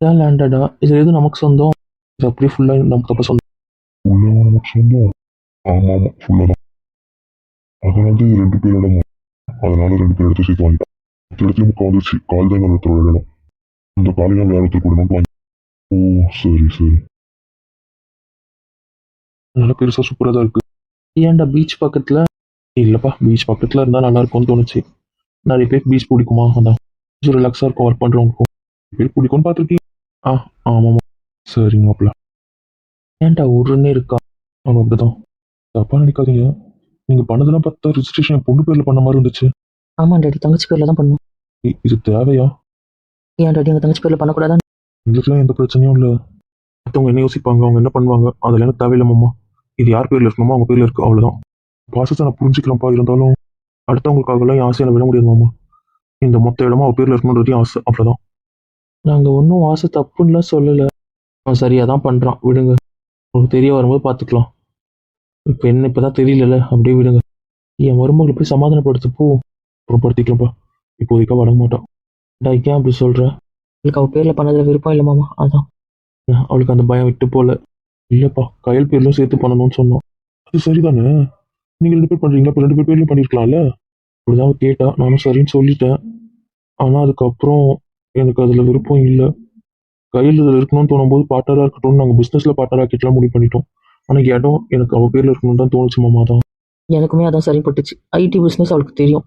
இதான் லேண்டடா இது எது நமக்கு சொந்தம்? இது அப்படியே ஃபுல்லாக நமக்கு அப்போ சொந்தம். ஃபுல்லாக நமக்கு சொந்தம். ஆமாம் ஆமாம் ஃபுல்லாக தான். அதனால தான் இது ரெண்டு பேரோட அதனால ரெண்டு பேர் எடுத்து சேர்த்து வாங்கிட்டோம். மற்ற இடத்துல முக்கால் வந்துருச்சு. கால் தான் ஒருத்தரோட இடம். அந்த காலையில் வேற ஒருத்தர் கொடுக்கணும்னு வாங்கி ஓ சரி சரி. நல்லா பெருசாக சூப்பராக தான் இருக்குது ஏன்டா பீச் பக்கத்தில்? இல்லைப்பா பீச் பக்கத்தில் இருந்தால் நல்லா இருக்கும்னு தோணுச்சு. நிறைய பேர் பீச் பிடிக்குமா? அதான். ரிலாக்ஸாக இருக்கும் ஒர்க் பண்ணுறவங்களுக்கும் பேர் பிடிக்கும்னு பார்த்துருக்கீங்க. ஆ ஆமாம் சரிங்க மாப்பிள்ள. ஏன்டா ஒருன்னே இருக்கா? அவன் அப்படிதான். தப்பாக நினைக்காதீங்க. நீங்கள் பண்ணதெல்லாம் பார்த்தா ரிஜிஸ்ட்ரேஷன் பொண்ணு பேரில் பண்ண மாதிரி இருந்துச்சு. ஆமாம் டாடி தங்கச்சி பேரில் தான் பண்ணணும் இ- இது தேவையா? ஏன் டாடி எங்கள் தங்கச்சி பேரில் பண்ணக்கூடாதா? எங்களுக்குலாம் எந்த பிரச்சனையும் இல்லை. மற்றவங்க என்ன யோசிப்பாங்க அவங்க என்ன பண்ணுவாங்க அதில் எனக்கு தேவையில்லை மாமா. இது யார் பேரில் இருக்கணுமோ அவங்க பேரில் இருக்கு அவ்வளோதான் பாசத்தை நான் புரிஞ்சுக்கலாம்ப்பா இருந்தாலும் அடுத்தவங்களுக்காகலாம் என் ஆசையை நான் விட முடியாது மாமா. இந்த மொத்த இடமும் அவ பேரில் இருக்கணுன்றது என் ஆசை அவ்வளோதான் நாங்கள் ஒன்றும் ஆசை தப்புன்னுலாம் சொல்லலை. அவன் சரியாக தான் பண்ணுறான் விடுங்க. உங்களுக்கு தெரிய வரும்போது பார்த்துக்கலாம் இப்போ என்ன இப்போ தான் தெரியலல்ல அப்படியே விடுங்க. என் மருமகளை போய் சமாதானப்படுத்து போ. அப்புறம் படுத்திக்கலாம்ப்பா இப்போதைக்கா வர மாட்டான் டா ஏன் அப்படி சொல்கிற உங்களுக்கு அவள் பேரில் பண்ணதில் விருப்பம் இல்லை மாமா. அதான். ஏன் அவளுக்கு அந்த பயம் விட்டு போல. இல்லப்பா கையல் பேர்லயும் சேர்த்து பண்ணணும்னு சொன்னோம். அது சரிதானே? நீங்க ரெண்டு பேர் பண்றீங்களா? இப்போ ரெண்டு பேர் பேர்லயும் பண்ணிருக்கலாம்ல? அப்படிதான் அவ கேட்டா. நானும் சரின்னு சொல்லிட்டேன். ஆனா அதுக்கப்புறம் எனக்கு அதுல விருப்பம் இல்லை. கையில் இதில் இருக்கணும்னு தோணும்போது பார்ட்னராக இருக்கட்டும்னு நாங்கள் பிஸ்னஸில் பார்ட்னர் ஆக்கிட்டுலாம் முடிவு பண்ணிட்டோம். ஆனால் இடம் எனக்கு அவள் பேரில் இருக்கணும்னு தான் தோணுச்சு மாமா தான். எனக்குமே அதான் சரிப்பட்டுச்சு. ஐடி பிஸ்னஸ் அவளுக்கு தெரியும்.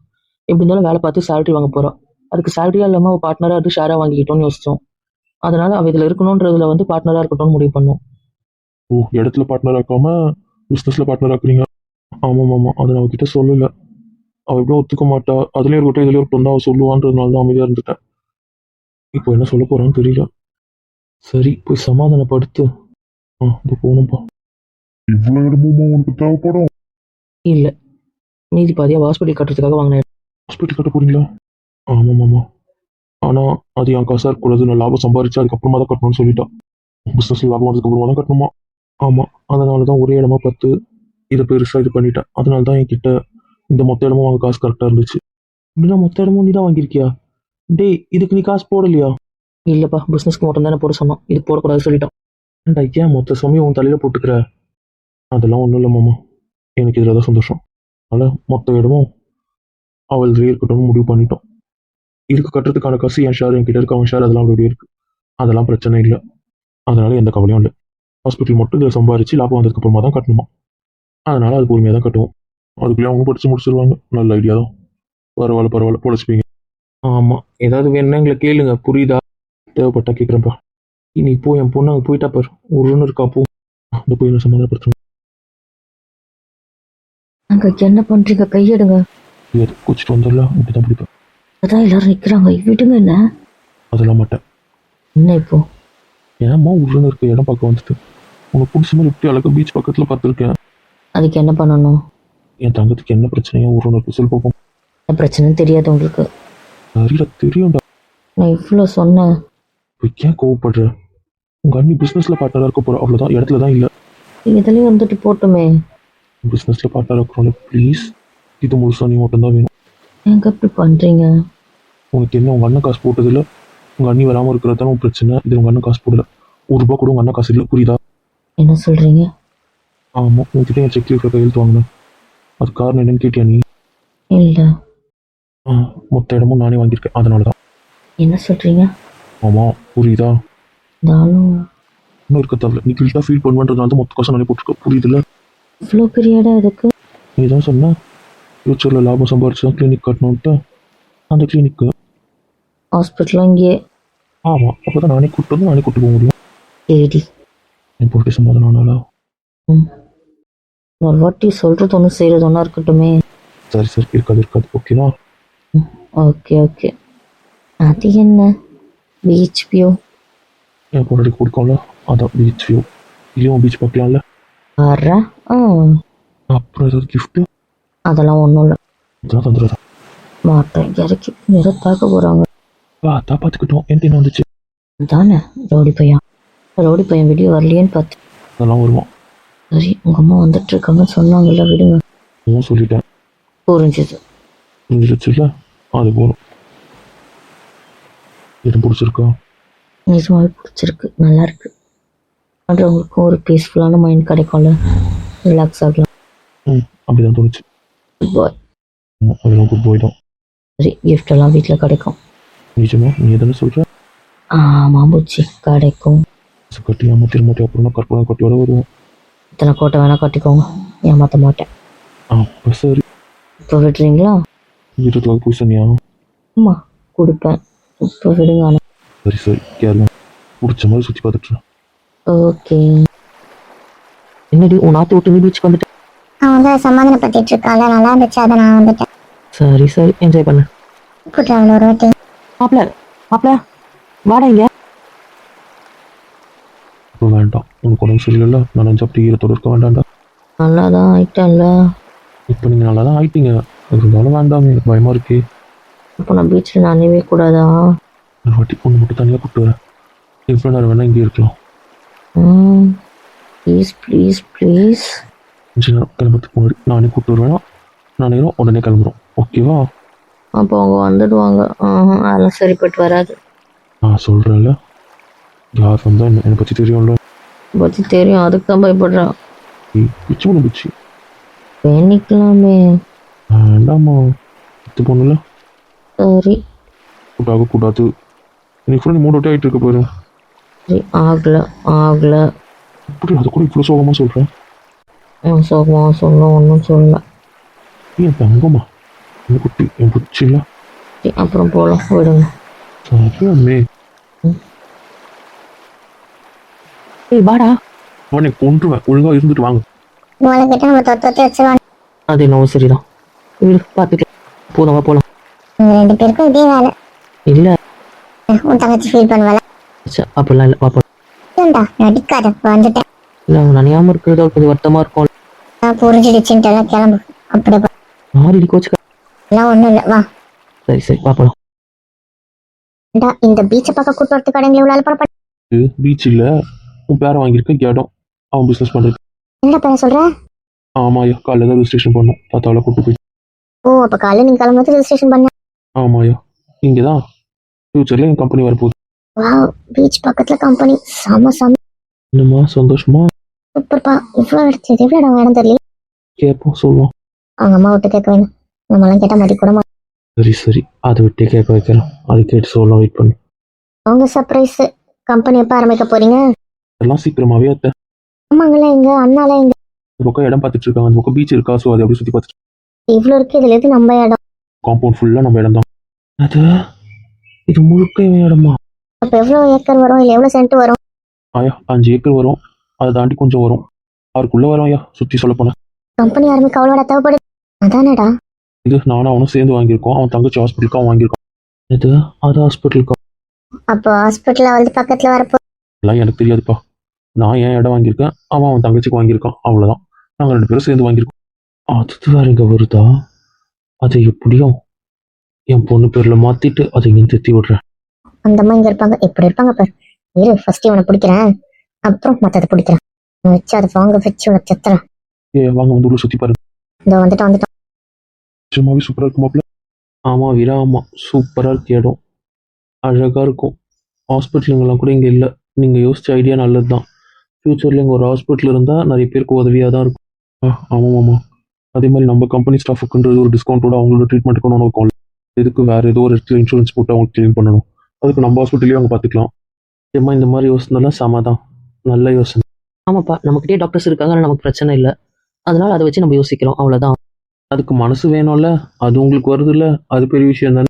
எப்படி இருந்தாலும் வேலை பார்த்து சேலரி வாங்க போறா. அதுக்கு சேலரியா இல்லாமல் அவள் பார்ட்னராக இருந்து ஷேராக வாங்கிக்கிட்டோம்னு யோசிச்சோம். அதனால அவள் இதில் இருக்கணுன்றதுல வந்து பார்ட்னராக இருக்கட்டும்னு முடிவு பண்ணோம். ஓ இடத்துல பார்ட்னர் ஆக்காம பிஸ்னஸில் பார்ட்னர் ஆக்குறீங்க? ஆமாம் ஆமாம் அதை நான் அவகிட்ட சொல்லலை. அவள் எப்படியும் ஒத்துக்க மாட்டா. அதுலேயும் இருக்கட்டும் இதுலேயும் இருக்கட்டும் தான் அவள் சொல்லுவான்றதுனால தான் அமைதியாக இருந்துட்டேன். இப்போ என்ன சொல்ல போகிறான்னு தெரியல. சரி போய் சமாதானப்படுத்து. ஆ இப்போ போகணும்ப்பா இவ்வளோ இடமுமா உனக்கு தேவைப்படும்? இல்லை. மீதி பாதியாக ஹாஸ்பிட்டல் கட்டுறதுக்காக வாங்கினேன். ஹாஸ்பிட்டல் கட்ட போகிறீங்களா ஆமாம் ஆமாம் ஆனால் அது என் காசாக இருக்கக்கூடாது. நான் லாபம் சம்பாரிச்சு அதுக்கப்புறமா தான் கட்டணும்னு சொல்லிட்டான் பிஸ்னஸில் லாபம் வந்ததுக்கப்புறமா தான் கட்டணுமா? ஆமாம் அதனால தான் ஒரே இடமா பார்த்து இதை பெருசாக இது பண்ணிட்டேன். அதனால தான் என்கிட்ட இந்த மொத்த இடமும் வாங்க காசு கரெக்டாக இருந்துச்சு. அப்படின்னா மொத்த இடமும் நீ தான் வாங்கியிருக்கியா? டேய் இதுக்கு நீ காசு போடலையா? இல்லைப்பா பிஸ்னஸ்க்கு மட்டும் தானே போட சொன்னோம். இது போடக்கூடாது சொல்லிட்டான் ஏன்டா ஏன் மொத்த சமயம் உன் தலையில் போட்டுக்கிற? அதெல்லாம் ஒன்றும் இல்லை மாமா. எனக்கு இதில் தான் சந்தோஷம். அதனால் மொத்த இடமும் அவள் இருக்கட்டும்னு முடிவு பண்ணிட்டோம். இதுக்கு கட்டுறதுக்கான காசு என் ஷேர் என்கிட்ட இருக்க. அவன் ஷேர் அதெல்லாம் அப்படி இருக்கு. அதெல்லாம் பிரச்சனை இல்லை. அதனால எந்த கவலையும் இல்லை. ஹாஸ்பிட்டல் மட்டும் இதில் சம்பாரிச்சு லாபம் வந்ததுக்கு அப்புறமா தான் கட்டணுமா? அதனால அது பொறுமையாக தான் கட்டுவோம். அதுக்குள்ளே அவங்க படிச்சு முடிச்சிருவாங்க. நல்ல ஐடியா தான். பரவாயில்ல பரவாயில்ல. பொழைச்சிப்பீங்க. ஆமாம் ஏதாவது வேணும்னா எங்களை கேளுங்க. புரியுதா? தேவைப்பட்டா கேட்குறேன்ப்பா நீ போ என் பொண்ணு அங்கே போயிட்டா பாரு. ஒருன்னு இருக்கா போ. அந்த போய் நான் சமாதானப்படுத்துறேன் அங்கே என்ன பண்ணுறீங்க கையெடுங்க. எது குச்சிட்டு வந்துடலாம். இப்படி தான் பிடிப்பேன். அதான் எல்லாரும் நிற்கிறாங்க விடுங்க என்ன? அதெல்லாம் மாட்டேன். என்ன இப்போ? ஏன்மா உருன்னு இருக்க இடம் பார்க்க வந்துட்டு உனக்கு பிடிச்ச மாதிரி இப்படி அழகா பீச் பக்கத்தில் பார்த்துருக்கேன். அதுக்கு என்ன பண்ணணும்? என் தங்கத்துக்கு என்ன பிரச்சனையோ உருன்னு இருக்கு சொல்லி பார்ப்போம் என்ன பிரச்சனைன்னு தெரியாது உங்களுக்கு. தெரியல தெரியும்டா. நான் இவ்வளோ சொன்னேன். இப்போ ஏன் கோவப்படுற? உங்கள் அண்ணி பிஸ்னஸில் பார்ட்னராக இருக்க போகிற அவ்வளோதான் இடத்துல தான் இல்லை. இதுலேயும் வந்துட்டு போட்டுமே. பிஸ்னஸில் பார்ட்னராக இருக்கிறோம் ப்ளீஸ் இது முழுசாக நீ மட்டும்தான் வேணும். எங்க இப்படி பண்ணுறீங்க உனக்கு என்ன உங்கள் அண்ணன் காசு போட்டதில்ல? உங்கள் அண்ணி வராமல் இருக்கிறது தானே உன் பிரச்சனை. இது உங்கள் அண்ணன் காசு போடல. ஒரு ரூபா கூட உங்கள் அண்ணன் காசு இல்லை. புரியுதா? என்ன சொல்கிறீங்க ஆமாம் உங்ககிட்ட என் செக் இருக்கிற கையெழுத்து வாங்கினேன். அது காரணம் என்னன்னு கேட்டியா நீ? இல்லை. மொத்த இடமும் நானே வாங்கியிருக்கேன். அதனால தான் என்ன சொல்கிறீங்க ஆமாம் புரியுதா? இருந்தாலும் இன்னும் இருக்க தேவையில்ல. நீ கில்ட்டாக ஃபீல் பண்ணுவேன்றதுனால தான் மொத்த காசு நானே போட்டிருக்க புரியுதுல்ல? இவ்வளோ பெரிய இடம் இதுக்கு நீ தான் சொன்ன. ஃப்யூச்சரில் லாபம் சம்பாரிச்சு தான் கிளினிக் கட்டணுன்ட்டு அந்த கிளினிக்கு ஹாஸ்பிட்டலும் இங்கேயே. ஆமாம் அப்போ தான் நானே கூப்பிட்டு வந்து நானே கூப்பிட்டு போக முடியும். ஏடி. என் பொருட்டு சமாதானம் ஆனாலா ம். ஒரு வாட்டி சொல்கிறது ஒன்று செய்கிறது ஒன்றா இருக்கட்டுமே. சரி சரி இருக்காது இருக்காது. ஓகேவா ஓகே ஓகே அது என்ன? பீச் வியூ என் பொருளுக்கு கொடுக்கோம்ல. அதான் பீச் வியூ இல்லையும் பீச் பார்க்கலாம்ல. வர்ற? ஆ. அப்புறம் ஏதாவது கிஃப்ட்டு அதெல்லாம் ஒன்றும் இல்லை. இதெல்லாம் தந்துடுறேன். மாட்டேன். இறக்கி நிறத்தாக்க போகிறாங்க வா அதான் பார்த்துக்கிட்டோம். எனக்கு என்ன வந்துச்சு? தானே ரவுடி பையன். ரவுடி பையன் வீடியோ வரலையேன்னு பார்த்து. அதெல்லாம் வருவான். சரி உங்கள் அம்மா வந்துட்டு இருக்காங்கன்னு சொன்னாங்கல்ல விடுங்க. நான் சொல்லிட்டேன். புரிஞ்சுது. புரிஞ்சிருச்சுல்ல? அது போதும். எதுவும் பிடிச்சிருக்கா? நிஜமாவே பிடிச்சிருக்கு. நல்லா இருக்கு. பண்ணுறவங்களுக்கும் ஒரு பீஸ்ஃபுல்லான மைண்ட் கிடைக்கும்ல. ரிலாக்ஸ் ஆகலாம். ம் அப்படிதான் தோணுச்சு. பாய் ஆமா, அதெல்லாம் குட் போய் தான் சரி gift எல்லாம் வீட்டில் கிடைக்கும். நிஜமா? நீ எதானே சொல்ற? ஆமாம் பூச்சி கிடைக்கும். கட்டி அம்மா மாட்டேன் அப்புறம் கற்பனை கட்டியோட வருவோம். இத்தனை கோட்டை வேணால் கட்டிக்கோங்க. ஏமாற்ற மாட்டேன். அப்போ சரி. இப்போ விடுறீங்களா? போய் சொன்னியா ஆமாம் கொடுப்பேன். இப்போ விடுங்க ஆனால் சரி சரி கேரளா பிடிச்ச மாதிரி சுற்றி பார்த்துட்டு ஓகே. என்னடி உன் நாத்து விட்டு நீ பீச்சுக்கு வந்துட்டு? அவன் வந்து சமாதானப்பட்டுட்டு இருக்கால நல்லா இருந்துச்சு அதை நான் வந்துட்டேன். சரி சரி என்ஜாய் பண்ணு. கூப்பிட்டு அவளை ஒரு வாட்டி. மாப்பிள்ள மாப்பிள்ள வாடா இங்க. இப்போ வேண்டாம் உனக்கு உடம்பு சரியில்லைல்ல நான் நினச்சா அப்படி ஈரத்தோடு இருக்க வேண்டாம்டா. நல்லா தான் ஆயிட்டேன்ல. இப்போ நீங்கள் நல்லா தான் ஆயிட்டீங்க. இருந்தாலும் வேண்டாமே பயமாக இருக்கே. இப்போ நான் பீச்சில் நினைவே கூடாதா? ஒரு வாட்டி பொண்ணு மட்டும் தனியாக கூப்பிட்டு வரேன். எவ்வளோ நேரம் வேணால் இங்கே இருக்கலாம். ப்ளீஸ் ப்ளீஸ் ப்ளீஸ் கொஞ்ச நேரம் கிளம்புறதுக்கு முன்னாடி நானே கூப்பிட்டு வருவேன்? நான் உடனே கிளம்புறோம். ஓகேவா அப்போ அவங்க வந்துடுவாங்க. அதெல்லாம் சரிப்பட்டு வராது. நான் சொல்கிறேன்ல யார் வந்தால் என்ன பற்றி தெரியும்ல. பற்றி தெரியும். அதுக்கு தான் பயப்படுறேன். பிச்சு பிச்சு. பண்ணிக்கலாமே வேண்டாமா இது பொண்ணுல சரி கூட்டாக கூடாது இன்னைக்கு ஃபுல்லாக நீ மூட் அவுட் ஆகிட்டு இருக்க போயிடும் சரி ஆகல ஆகல இப்படி அதை கூட இவ்வளோ சோகமாக சொல்கிறேன் ம் சோகமா சொல்ல ஒன்றும் சொல்லல நீ என் தங்கம்மா என் குட்டி என் பிடிச்சி இல்லை சரி அப்புறம் போகலாம் விடுங்க சரி அம்மே ஏய் வாடா அவனை கொன்றுவேன் ஒழுங்காக இருந்துட்டு வாங்க உங்ககிட்ட நம்ம தொத்து வச்சுருவாங்க அது என்னவோ சரிதான் வீடு பார்த்துக்கலாம். போதும் போகலாம் உங்க ரெண்டு பேருக்கும் இதே வேலை. இல்லை. உன் தங்கச்சி ஃபீல் பண்ணுவாள்? அப்படிலாம் இல்லை வா போகலாம் ஏண்டா நடிக்காத வந்துட்டேன். இல்லை அவங்க நினையாம இருக்கிறது கொஞ்சம் வருத்தமாக இருக்கும். நான் புரிஞ்சிடுச்சுன்ட்டு எல்லாம் கிளம்பு. அப்படி போ. மாறி கோச்சுக்க எல்லாம் ஒண்ணும் இல்லை வா. சரி சரி வா போகலாம் ஏண்டா, இந்த பீச்சை பார்க்க கூட்டு வரத்துக்கு கடைங்களை இவ்வளோ புறப்பட்ட இது பீச் இல்லை. உன் பேரை வாங்கியிருக்க இடம் அவன் பிஸ்னஸ் பண்ணுறது என்னடா பேர சொல்ற? ஆமாயா காலையில் தான் ரெஜிஸ்ட்ரேஷன் பண்ணோம் தாத்தாவில் கூப்பிட்டு போய் ஓ அப்ப காலையில நீங்க கிளம்பும்போது ரெஜிஸ்ட்ரேஷன் பண்ண. ஆமாயா இங்கே தான் ஃப்யூச்சரில் என் கம்பெனி வரப்போகுது. வா பீச் பக்கத்துல கம்பெனி செம செம. என்னம்மா சந்தோஷமா? சூப்பர்ப்பா இவ்வளோ எடுத்து எவ்வளோ இடம் வேணும் தெரியல. கேட்போம் சொல்லுவோம் அவங்க அம்மா விட்டு கேட்க வேணும். நம்மளாம் கேட்டா மதி கூட மாட்டோம். சரி சரி. அதை விட்டே கேட்க வைக்கிறேன் அது கேட்டு சொல்லலாம் வெயிட் பண்ணு. அவங்க சர்ப்ரைஸ் கம்பெனி எப்போ ஆரம்பிக்க போறீங்க? எல்லாம் சீக்கிரமாகவே அத்தை. அம்மாங்களா எங்க? அண்ணாலாம் எங்க? இந்த பக்கம் இடம் பார்த்துட்டு இருக்காங்க. அந்த பக்கம் பீச் இருக்கா? ஸோ அதை அப்படியே சுற்றி பார்த்துட்டு இவ்வளோ இருக்கு இதுல எது நம்ம இடம்? காம்பவுண்ட் ஃபுல்லாக நம்ம இடம் தான் அது? இது முழுக்க இவன் இடமா? அப்ப எவ்வளோ ஏக்கர் வரும்? இல்லை எவ்வளோ சென்ட் வரும்? ஆயா அஞ்சு ஏக்கர் வரும். அதை தாண்டி கொஞ்சம் வரும். ஆறுக்குள்ளே வரும் ஐயா சுற்றி சொல்ல போனேன் கம்பெனி ஆரம்பிக்க அவ்வளோட தேவைப்படுது அதானடா. இது நானும் அவனும் சேர்ந்து வாங்கியிருக்கோம். அவன் தங்கச்சி ஹாஸ்பிட்டலுக்கு அவன் வாங்கியிருக்கான். இது? அது ஹாஸ்பிட்டலுக்கு அப்போ ஹாஸ்பிட்டலில் வந்து பக்கத்துல வரப்போ எல்லாம் எனக்கு தெரியாதுப்பா. நான் என் இடம் வாங்கியிருக்கேன்? அவன் அவன் தங்கச்சிக்கு வாங்கியிருக்கான். அவ்வளோதான் நாங்கள் ரெண்டு பேரும் சேர்ந்து வாங்கியிருக்கோம். அது வேற இங்கே வருதா? அதை எப்படியும் என் பொண்ணு பேரில் மாற்றிட்டு அதை இங்கே திருத்தி விடுறேன். அந்த அம்மா இங்க இருப்பாங்க. எப்படி இருப்பாங்க பாரு. இரு ஃபர்ஸ்ட் இவனை பிடிக்கிறேன். அப்புறம் மத்ததை பிடிக்கிறேன். வச்சு அதை வாங்க வச்சு இவனை செத்துறேன். ஏ வாங்க வந்து உள்ள சுற்றி பாருங்க. இந்த வந்துட்டு வந்துட்டான். நிஜமாவே சூப்பராக இருக்குமாப்ல ஆமாம் வீரா ஆமாம் சூப்பராக இருக்கு இடம். அழகாக இருக்கும். ஹாஸ்பிட்டலுங்கெல்லாம் கூட இங்கே இல்லை. நீங்கள் யோசிச்ச ஐடியா நல்லது தான் ஃப்யூச்சரில் இங்கே ஒரு ஹாஸ்பிட்டல் இருந்தால் நிறைய பேருக்கு உதவியாக தான் இருக்கும். ஆ ஆமாம் ஆமாம் அதே மாதிரி நம்ம கம்பெனி ஸ்டாஃபுக்குன்றது ஒரு டிஸ்கவுண்ட்டோட அவங்களோட ட்ரீட்மெண்ட்டுக்கு ஒன்று இருக்கும் இதுக்கு வேறு ஏதோ ஒரு இடத்துல இன்சூரன்ஸ் போட்டு அவங்க க்ளீன் பண்ணணும். அதுக்கு நம்ம ஹாஸ்பிட்டல்லையும் அவங்க பார்த்துக்கலாம் ஏம்மா இந்த மாதிரி யோசனைலாம் செம தான் நல்ல யோசனை. ஆமாப்பா நம்மக்கிட்டே டாக்டர்ஸ் இருக்காங்க ஆனா நமக்கு பிரச்சனை இல்லை. அதனால அதை வச்சு நம்ம யோசிக்கிறோம் அவ்வளோதான் அதுக்கு மனசு வேணும்ல அது உங்களுக்கு வருதுல்ல அது பெரிய விஷயம் தானே.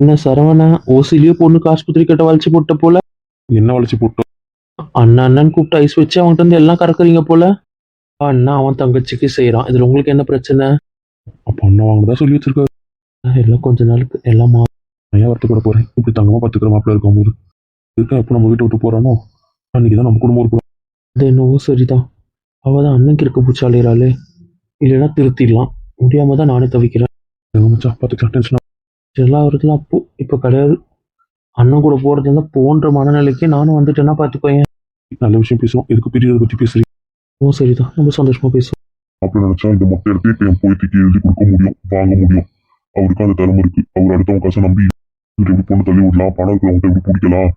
என்ன சரவணா ஓசிலியோ பொண்ணுக்கு ஆஸ்பத்திரி கிட்ட வளைச்சு போட்ட போல? என்ன வளைச்சு போட்டோம்? அண்ணா அண்ணன் கூப்பிட்டு ஐஸ் வச்சு அவன்கிட்ட இருந்து எல்லாம் கறக்குறீங்க போல? அண்ணா அவன் தங்கச்சிக்கு செய்கிறான் இதில் உங்களுக்கு என்ன பிரச்சனை? அப்ப அண்ணா வாங்கினதா சொல்லி வச்சிருக்காரு. எல்லாம் கொஞ்ச நாளுக்கு எல்லாம் மா ஏன் வரத்து கூட போறேன்? இப்படி தங்கமா பாத்துக்கிற மாப்பிள்ள இருக்கும் போது இருக்க எப்போ நம்ம வீட்டை விட்டு போறானோ? அன்னைக்கு தான் நம்ம குடும்பம் இருக்கும் அது என்னவோ சரிதான். அவள் தான் அண்ணனுக்கு இருக்க பூச்சாளிறாளே இல்லைன்னா திருத்திடலாம். முடியாம தான் நானே தவிக்கிறேன். எங்க மச்சான் பாத்துக்கலாம் டென்ஷன் இதெல்லாம் அவருக்குலாம் அப்போ. இப்போ கிடையாது. அண்ணன் கூட போகிறது இருந்தால் போன்ற மனநிலைக்கு நானும் வந்துட்டேன்னா பார்த்துக்கோயேன் நல்ல விஷயம் பேசுவோம். எதுக்கு பிரியதை பத்தி பேசுறீங்க? ஓ சரிதான். ரொம்ப சந்தோஷமா பேசுவோம் அப்படி நினைச்சா இந்த மொட்டை எடுத்து இப்ப என் போய்த்துக்கு எழுதி கொடுக்க முடியும் வாங்க முடியும். அவருக்கு அந்த திறமை இருக்கு. அவர் அடுத்தவங்க காசை நம்பி இவரு எப்படி பொண்ணு தள்ளி விடலாம் பணம் இருக்கிறவங்க எப்படி பிடிக்கலாம்.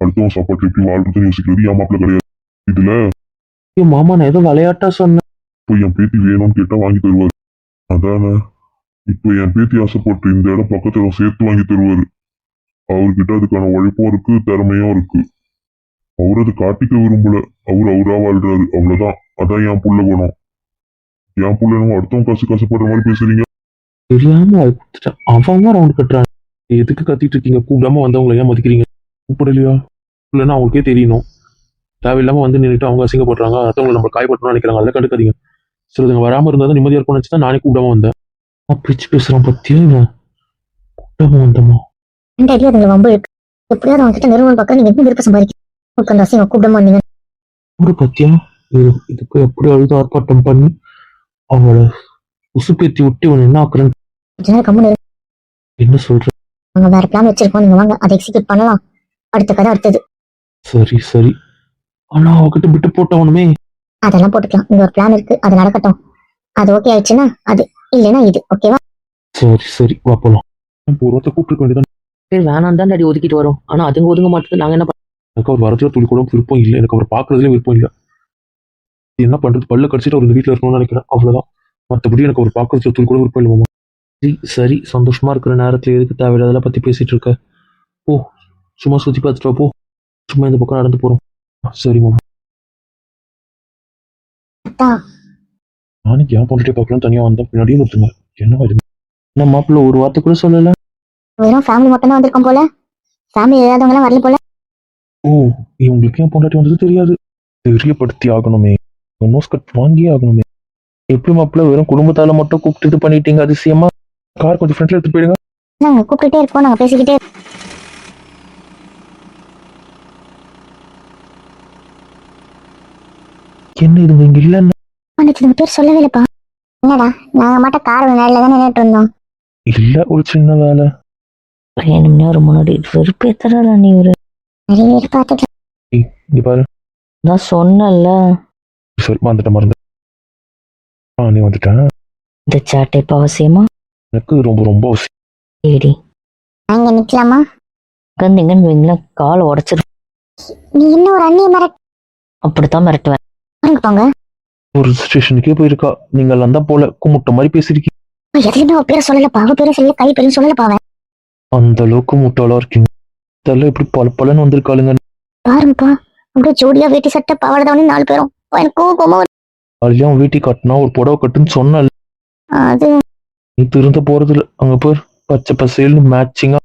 அடுத்தவன் சாப்பாட்டு எப்படி வாழ்றதுன்னு யோசிக்கிறது என் மாப்பிள்ள கிடையாது. இதுல ஐயோ மாமா நான் ஏதோ விளையாட்டா சொன்னேன். இப்போ என் பேத்தி வேணும்னு கேட்டா வாங்கி தருவாரு. அதானே? இப்போ என் பேத்தி ஆசைப்பட்டு இந்த இடம் பக்கத்துல சேர்த்து வாங்கி தருவாரு. அவர்கிட்ட அதுக்கான உழைப்பும் இருக்கு திறமையும் இருக்கு. அவர் அதை காட்டிக்க விரும்பல. அவர் அவரா வாழ்றாரு. அவ்வளவுதான். அதான் என் புள்ள குணம் என் புள்ள என்னமோ அடுத்தவன் காசு காசுப்படுற மாதிரி பேசுறீங்க. தெரியாம அவன் ரவுண்ட் கட்டுறான். எதுக்கு கத்திட்டு இருக்கீங்க? கூப்பிடாம வந்தவங்களை ஏன் மதிக்கிறீங்க? கூப்பிடலையா? இல்லைன்னா அவங்களுக்கே தெரியணும். தேவையில்லாம வந்து நின்றுட்டு அவங்க அசிங்கப்படுறாங்க. அடுத்தவங்களை நம்ம காயப்பட்டணும்னு நினைக்கிறாங்க. அதெல்லாம் கண்டுக்காதீங்க. சிலதுங்க வராம இருந்தா தான் நிம்மதியா இருக்கும்னு நினைச்சு தான் நானே கூப்பிடாம வந்தேன். நான் பிச்சு பேசுறான் பத்தியா இவன்? கூப்பிடாம வந்தமா ரெண்டு அடி அதுங்களை வம்பு இருக்கு. எப்படியாவது அவங்க கிட்ட நிறுவனம் பார்க்க நீங்க எப்படி விருப்பம் சம்பாதிக்க உங்களுக்கு அந்த அசிங்கம் கூப்பிடாம வந்தீங்க. ஒரு பத்தியா? இதுக்கு எப்படி அழுது ஆர்ப்பாட்டம் பண்ணி அவளை உசுப்பேத்தி விட்டு இவன் என்ன இருங்க. என்ன சொல்ற? நாங்க வேற பிளான் வச்சிருக்கோம். நீங்க வாங்க. அதை எக்ஸிக்யூட் பண்ணலாம். அடுத்த கதை அடுத்தது. சரி சரி. ஆனா அவகிட்ட விட்டு போட்டவனுமே. அதெல்லாம் போட்டுக்கலாம். இங்க ஒரு பிளான் இருக்கு. அது நடக்கட்டும். அது ஓகே ஆயிடுச்சுன்னா அது இல்லைன்னா இது. ஓகேவா சரி சரி. வா போலாம். பூர்வத்தை கூப்பிட்டு வேண்டியதான் வேணாம் தான் டாடி ஒதுக்கிட்டு வரோம். ஆனா அதுங்க ஒதுங்க மாட்டேது நாங்க என்ன எனக்கு அவர் வரதுல துளி கூட விருப்பம் இல்லை. எனக்கு அவர் பார்க்கறதுல விருப்பம் இல்லை. என்ன பண்றது? பல்ல கடிச்சிட்டு அவர் இந்த வீட்டில் இருக்கணும்னு நினைக்கிறேன். அவ்வளவுதான். மற்றபடி எனக்கு அவர் பார்க்கறதுல துளி கூட விருப்பம் இல்லை மாமா சரி சரி சந்தோஷமா இருக்கிற நேரத்துல எதுக்கு தேவையில்லாதெல்லாம் பத்தி பேசிட்டு இருக்க? போ சும்மா சுத்தி பார்த்துட்டு போ. சும்மா இந்த பக்கம் நடந்து போறோம். சரி மாமா நாளைக்கு ஏன் பொண்ணுட்டே பார்க்கலாம் தனியா வந்தேன். பின்னாடியே கொடுத்துங்க என்ன இது? என்ன மாப்பிள்ள ஒரு வார்த்தை கூட சொல்லல? வெறும் ஃபேமிலி மட்டும் தான் வந்திருக்கோம் போல. ஃபேமிலி எல்லாம் வரல போல. ஓ இவங்களுக்கு ஏன் பொண்டாட்டி வந்தது தெரியாது? தெரியப்படுத்தி ஆகணுமே. நோஸ் கட் வாங்கியே ஆகணுமே. எப்படி மாப்பிள்ள வெறும் குடும்பத்தால மட்டும் கூப்பிட்டு இது பண்ணிட்டீங்க அதிசயமா? கார் கொஞ்சம் ஃப்ரண்ட்ல எடுத்து போயிடுங்க. நாங்க கூப்பிட்டுட்டே இருக்கோம் நாங்க பேசிக்கிட்டே. என்ன இதுங்க இங்க இல்லன்னு? வந்துச்சு இந்த பேர் சொல்லவே இல்லப்பா. என்னடா நாங்க மட்டும் கார் நேரில் தான் நின்றுட்டு இருந்தோம். இல்ல ஒரு சின்ன வேலை. வேணும்னே ஒரு முன்னாடி வெறுப்பேத்துறாடா நீ ஒரு நிறைய பேர் பார்த்துட்டு இங்க பாரு. நான் சொன்னல சரி வந்துட்ட மறந்து ஆ நீ வந்துட்டேன் இந்த சாட்டை இப்ப அவசியமா? எனக்கு ரொம்ப ரொம்ப அவசியம் ஏடி. அங்க நிக்கலாமா? கந்தீங்கன்னு வைங்களேன் காலை உடைச்சிரு நீ என்ன ஒரு அண்ணிய மிரட்டு அப்படித்தான் மிரட்டுவேன். பாருங்க போங்க. ஒரு ஸ்டேஷனுக்கே போயிருக்கா. நீங்க எல்லாம் தான் போல குமுட்ட மாதிரி பேசிருக்கீங்க எதுலையுமே அவ பேரை சொல்லலப்பா அவ பேரை சொல்லல கை பேரும் சொல்லலப்பா அவன் அந்த அளவுக்கு முட்டாளா இருக்கீங்க. இதெல்லாம் எப்படி பல பலன்னு வந்திருக்காளுங்க. பாருங்கப்பா அப்படியே ஜோடியா வேட்டி சட்டை பாவாடை தாவணி நாலு பேரும். எனக்கு கோவமா வருது. அதுலயும் வீட்டி கட்டினா ஒரு புடவை கட்டுன்னு சொன்னல அது நீ திருந்த போறதுல அங்க பேர் பச்சை பசேல்னு மேட்சிங்கா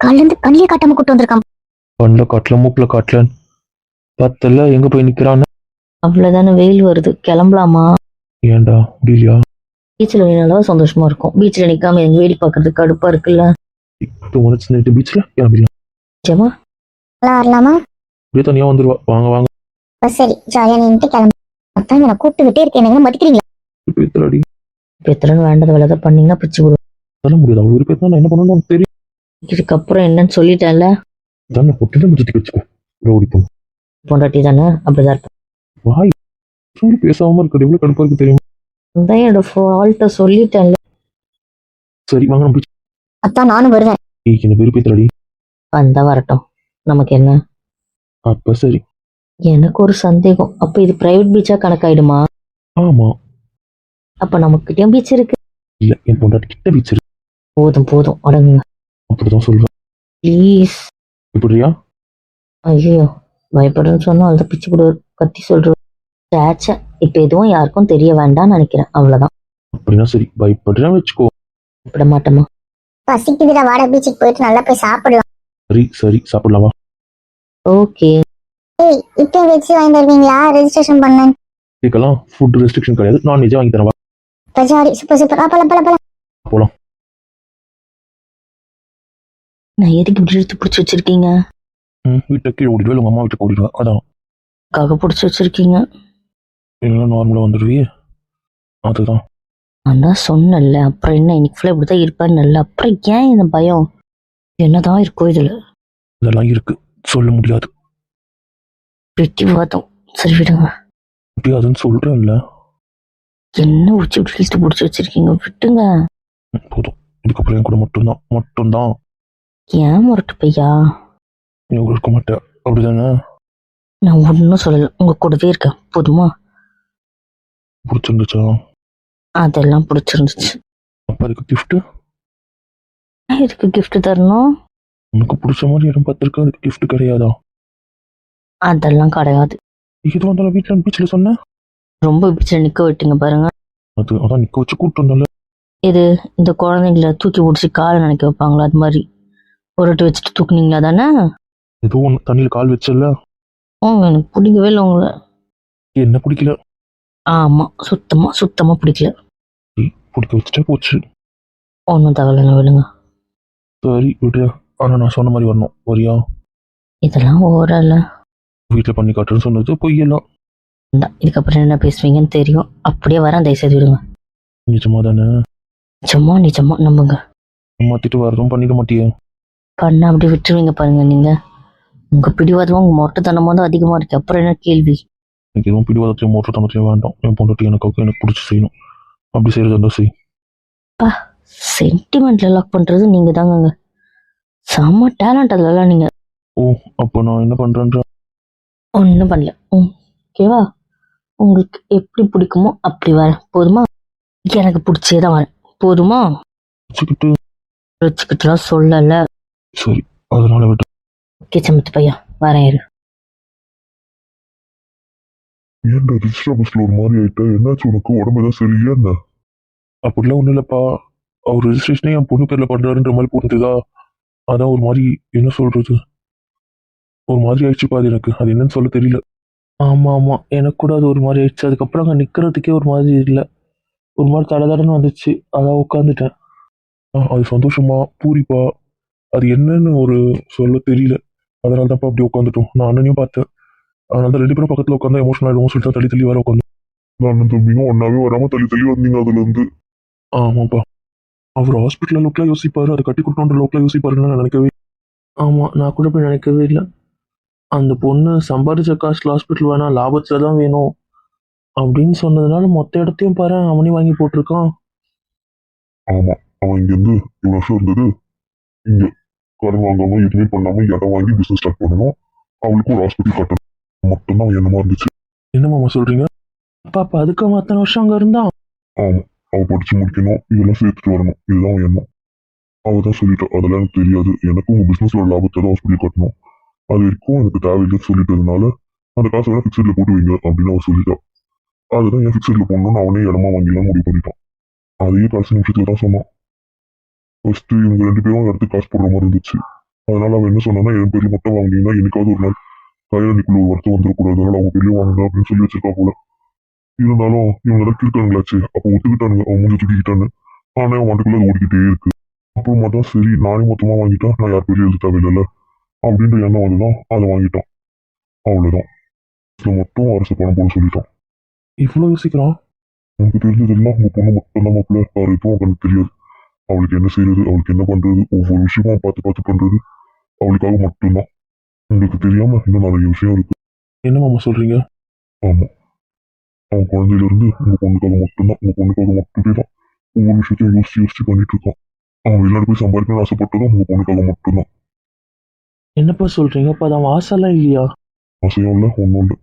காலையில இருந்து கண்ணிலே காட்டாம கூட்டு வந்திருக்கான். கண்ணில் காட்டல மூக்கில் காட்டலன்னு. பத்தல எங்க போய் நிக்கிறான்னு? அவ்வளவுதானே வெயில் வருது. கிளம்பலாமா? ஏன்டா முடியலையா? பீச்சில் நின்னாலும் சந்தோஷமா இருக்கும். பீச்சில் நிக்காம எங்க வேடி பார்க்கறதுக்கு கடுப்பா இருக்குல்ல? நின்று பீச்சில் கிளம்பிடலாம். நிஜமா எல்லாம் வரலாமா? அப்படியே தனியா வந்துருவா. வாங்க வாங்க. பஸ் சரி. ஜாலியா நின்றுட்டு கிளம்பு. அதான் நான் கூப்பிட்டுக்கிட்டே இருக்கேன். என்ன மதிக்கிறீங்களா? விருப்பத்தடி பெத்தலன்னு வேண்டத வேலை தான் பண்ணீங்கன்னா பிடிச்சி விடுவோம் சொல்ல முடியாது. அவள் விருப்பத்தான் நான் என்ன பண்ணணும்னு எனக்கு தெரியும். இதுக்கப்புறம் என்னன்னு சொல்லிட்டேன்ல? தானே பொட்டில சுத்தி வச்சுக்கோ. ரோடி பொண்டாட்டி தானே? அப்படிதான் இருப்பேன். வாய். பேசாம இருக்கிறது எவ்வளவு கடுப்பா இருக்கு தெரியும்? அதான் என்னோட ஃபால்ட்ட சொல்லிட்டேன்ல. சரி வாங்க நம்ம அத்தான் நானும் வருவேன். என்ன விருப்பத்தடி வந்தா வரட்டும். நமக்கு என்ன? அப்ப சரி. எனக்கு ஒரு சந்தேகம். அப்ப இது பிரைவேட் பீச்சா கணக்காயிடுமா? ஆமா. அப்ப நமக்கிட்டயும் பீச் இருக்கு. இல்ல என் பொண்டாட்டி கிட்ட பீச் இருக்கு. போதும் போதும். அடங்குங்க. அப்படிதான் சொல்லுவேன் ப்ளீஸ் இப்படியா ஐயோ பயப்படுன்னு சொன்னா அதை பிச்சு கொடு கத்தி சொல்றேன் சேச்சே இப்ப எதுவும் யாருக்கும் தெரிய வேண்டாம்னு நினைக்கிறேன். அவ்வளவுதான். அப்படின்னா சரி பயப்படுறேன்னு வச்சுக்கோ. விட மாட்டோமா பசிக்குதுடா வாடகை பீச்சுக்கு போயிட்டு நல்லா போய் சாப்பிடலாம். சரி சரி சாப்பிடலாமா? ஓகே ஏய் இப்போ வச்சு வாங்கி தருவீங்களா ரெஜிஸ்ட்ரேஷன் பண்ணேன் இதுக்கெல்லாம் ஃபுட் ரெஸ்ட்ரிக்ஷன் கிடையாது. நான்வெஜ்ஜே வாங்கி தரவா ஜாலி சூப்பர் சூப்பர் ஆ பல பல பல நான் எதுக்கு இப்படி எடுத்து பிடிச்சி வச்சிருக்கீங்க? ம் வீட்டை கீழே ஓடிடுவேன் உங்க அம்மா வீட்டுக்கு ஓடிடுவேன் அதான். காக பிடிச்சி வச்சிருக்கீங்க. எல்லாம் நார்மலாக வந்துடுவியே அதுதான். நான் தான் சொன்னேன்ல அப்புறம் என்ன? இன்னைக்கு ஃபுல்லாக இப்படி தான் இருப்பேன்னு அப்புறம் ஏன் இந்த பயம்? என்னதான் இருக்கும் இதுல. இதெல்லாம் இருக்கு. சொல்ல முடியாது. வெட்டி வாதம் சரி விடுங்க. முடியாதுன்னு சொல்றேன்ல. என்ன உச்சி இழுத்து பிடிச்சி வச்சிருக்கீங்க? விட்டுங்க. ம், போதும். இதுக்கப்புறம் என் கூட மட்டும்தான். மட்டும்தான். ஏன் முரட்டு பையா? நீ இருக்க மாட்டேன் அப்படிதானே? நான் ஒன்றும் சொல்லலை. உங்கள் கூடவே இருக்கேன். போதுமா? பிடிச்சிருந்துச்சா? அதெல்லாம் பிடிச்சிருந்துச்சு. அப்போ அதுக்கு கிஃப்ட்டு எதுக்கு gift தரணும்? உனக்கு பிடிச்ச மாதிரி இடம் பார்த்துருக்க? அதுக்கு gift கிடையாதா? அதெல்லாம் கிடையாது. இது வந்தாலும் வீட்டில் பீச்சில் சொன்னேன் ரொம்ப பிடிச்சில் நிற்க விட்டீங்க பாருங்க. அது அதான் நிற்க வச்சு கூப்பிட்டு வந்தால இது இந்த குழந்தைங்கள தூக்கி பிடிச்சி காலை நினைக்க வைப்பாங்களா? அது மாதிரி. புரட்டு வச்சுட்டு தூக்குனீங்களா தானே? ஏதோ ஒன்று தண்ணியில் கால் வச்சல ம் எனக்கு பிடிக்கவே இல்லை உங்களை. என்ன பிடிக்கல? ஆமாம் சுத்தமாக சுத்தமாக பிடிக்கல. பிடிக்க வச்சுட்டே போச்சு. ஒன்றும் தகவலைங்க விடுங்க. சரி விடு ஆனால் நான் சொன்ன மாதிரி வரணும். வரியா? இதெல்லாம் ஓரல வீட்டில் பண்ணி காட்டுறேன்னு சொன்னது பொய்யெல்லாம். வேண்டாம் இதுக்கப்புறம் என்ன பேசுவீங்கன்னு தெரியும். அப்படியே வரேன் தயவுசெய்து விடுங்க. நிஜமா தானே நிஜமா நிஜமா நம்புங்க. மாற்றிட்டு வரதும் பண்ணிட மாட்டியே. பண்ண அப்படியே விட்டுருவீங்க பாருங்க நீங்க. உங்க பிடிவாதமும் உங்க மொட்டைத்தனமும் தான் அதிகமா இருக்கு. அப்புறம் என்ன கேள்வி? எனக்கு எதுவும் பிடிவாதத்தையும் மோட்டர் தனத்தையும் வேண்டாம். என் பொண்ணுட்டு எனக்கு எனக்கு பிடிச்சி செய்யணும். அப்படி செய்யறது இருந்தால் செய்? சென்டிமெண்ட்ல லாக் பண்றது நீங்க தாங்கங்க செம்ம டேலண்ட் அதுலலாம் நீங்க. ஓ அப்போ நான் என்ன பண்ணுறேன்ற ஒன்றும் பண்ணல. ம் ஓகேவா உங்களுக்கு எப்படி பிடிக்குமோ அப்படி வரேன் போதுமா? எனக்கு பிடிச்சே தான் வரேன் போதுமா? வச்சுக்கிட்டு. வச்சுக்கிட்டுலாம் சொல்லலை. சரி அதனால விட்டு. ஓகே சமத்து பையா வரேன் இரு. ஏன்டா ரிஜிஸ்டர் பஸ்ல ஒரு மாதிரி ஆயிட்ட? என்னாச்சு உனக்கு? உடம்பு ஏதாவது சரியில்லையா என்ன? அப்படிலாம் ஒன்றும் இல்லைப்பா. அவர் ரெஜிஸ்ட்ரேஷனே என் பொண்ணு பேரில் பண்ணுறாருன்ற மாதிரி புரிஞ்சுதா? அதான் ஒரு மாதிரி என்ன சொல்கிறது ஒரு மாதிரி ஆயிடுச்சுப்பா அது எனக்கு. அது என்னன்னு சொல்ல தெரியல. ஆமாம் ஆமாம் எனக்கு கூட அது ஒரு மாதிரி ஆயிடுச்சு. அதுக்கப்புறம் அங்கே நிற்கிறதுக்கே ஒரு மாதிரி இல்லை. ஒரு மாதிரி தடதடன்னு வந்துச்சு. அதான் உட்காந்துட்டேன். ஆ அது சந்தோஷமா? பூரிப்பா? அது என்னன்னு ஒரு சொல்ல தெரியல. அதனால தான்ப்பா அப்படி உட்காந்துட்டோம். நான் அண்ணனையும் பார்த்தேன். அதனால தான் ரெண்டு பேரும் பக்கத்தில் உட்காந்தா எமோஷனல் ஆகிடுவோம் சொல்லிட்டு தான் தள்ளி தள்ளி வர உட்காந்து நான் தம்பிங்க ஒன்னாவே வராம தள்ளி தள்ளி வந்தீங்க அதுல இருந்து ஆமாப்பா. அவர் ஹாஸ்பிட்டலில் லோக்கலாக யோசிப்பாரு. அதை கட்டி கொடுக்கணுன்ற லோக்கலாக யோசிப்பாருன்னு நான் நினைக்கவே ஆமாம் நான் கூட போய் நினைக்கவே இல்லை. அந்த பொண்ணு சம்பாதிச்ச காசுல ஹாஸ்பிட்டல் வேணாம் லாபத்தில் தான் வேணும் அப்படின்னு சொன்னதுனால மொத்த இடத்தையும் பாரு அவனே வாங்கி போட்டிருக்கான். ஆமா அவன் இங்க இருந்து இவ்வளவு வருஷம் இருந்தது. இங்க கடன் வாங்காம எதுவுமே பண்ணாம இடம் வாங்கி பிசினஸ் ஸ்டார்ட் பண்ணணும். அவளுக்கு ஒரு ஹாஸ்பிட்டல் கட்டணும். மட்டும்தான் அவன் எண்ணமா இருந்துச்சு. என்ன மாமா சொல்கிறீங்க அப்பா அப்பா அதுக்கு அத்தனை வருஷம் அங்கே இருந்தான். ஆமா அவ படிச்சு முடிக்கணும் இதெல்லாம் சேர்த்துட்டு வரணும். இதுதான் அவன் எண்ணம். அவ தான் சொல்லிட்டா அதெல்லாம் எனக்கு தெரியாது. எனக்கும் உங்க பிசினஸ்ல லாபத்தை தான் ஹாஸ்பிட்டல் கட்டணும். அது வரைக்கும் எனக்கு தேவையில்லைன்னு சொல்லிட்டதுனால அந்த காசை வேணா ஃபிக்ஸட்ல போட்டு வைங்க அப்படின்னு அவன் சொல்லிட்டான் அதுதான் என் ஃபிக்ஸட்ல போடணும்னு அவனே இடமா வாங்கிலாம் முடிவு பண்ணிட்டான். அதையே கடைசி நிமிஷத்துல தான் சொன்னான். ஃபர்ஸ்ட் இவங்க ரெண்டு பேரும் இடத்துக்கு காசு போடுற மாதிரி இருந்துச்சு. அதனால அவன் என்ன சொன்னான்னா என் பேர்ல மட்டும் வாங்கினீங்கன்னா என்னைக்காவது ஒரு நாள் கையெழுந்துக்குள்ள ஒரு வருத்தம் வந்துடக்கூடாது அதனால அவங்க பெரிய வாங்குங்க அப்படின்னு சொல்லி வச்சிருக்கா போல. இருந்தாலும் இவங்க தான் கிருக்காங்களாச்சு அப்போ ஒத்துக்கிட்டானுங்க. அவன் மூஞ்சி தூக்கிக்கிட்டான்னு. ஆனா அவன் மண்டுக்குள்ள அது ஓடிக்கிட்டே இருக்கு. அப்புறமா தான் சரி நானே மொத்தமா வாங்கிட்டா நான் யார் பெரிய எழுத தேவையில்லை அப்படின்ற எண்ணம் வந்துதான் அதை வாங்கிட்டான் அவ்வளவுதான். இதுல மட்டும் அரசு பணம் போட சொல்லிட்டான் இவ்வளோ யோசிக்கிறான் உனக்கு தெரிஞ்சதெல்லாம் உங்க பொண்ணு மட்டும் தான் மாப்பிள்ள வேற எதுவும் அவனுக்கு தெரியாது. அவளுக்கு என்ன செய்யறது அவளுக்கு என்ன பண்றது? ஒவ்வொரு விஷயமும் பார்த்து பார்த்து பண்றது அவளுக்காக மட்டும்தான். உங்களுக்கு தெரியாம இன்னும் நிறைய விஷயம் இருக்கு. என்ன மாமா சொல்கிறீங்க ஆமா. அவன் குழந்தையில இருந்து உங்க பொண்ணுக்காக மட்டும்தான் உங்க பொண்ணுக்காக மட்டுமே தான் ஒவ்வொரு விஷயத்தையும் யோசிச்சு யோசிச்சு பண்ணிட்டு இருக்கான். அவன் வெளிநாடு போய் சம்பாதிக்கணும்னு ஆசைப்பட்டதும் உங்க பொண்ணுக்காக மட்டும்தான். என்னப்பா சொல்கிறீங்க அப்போ அது அவன் ஆசைலாம் இல்லையா? ஆசையும் இல்லை ஒன்றும் இல்லை.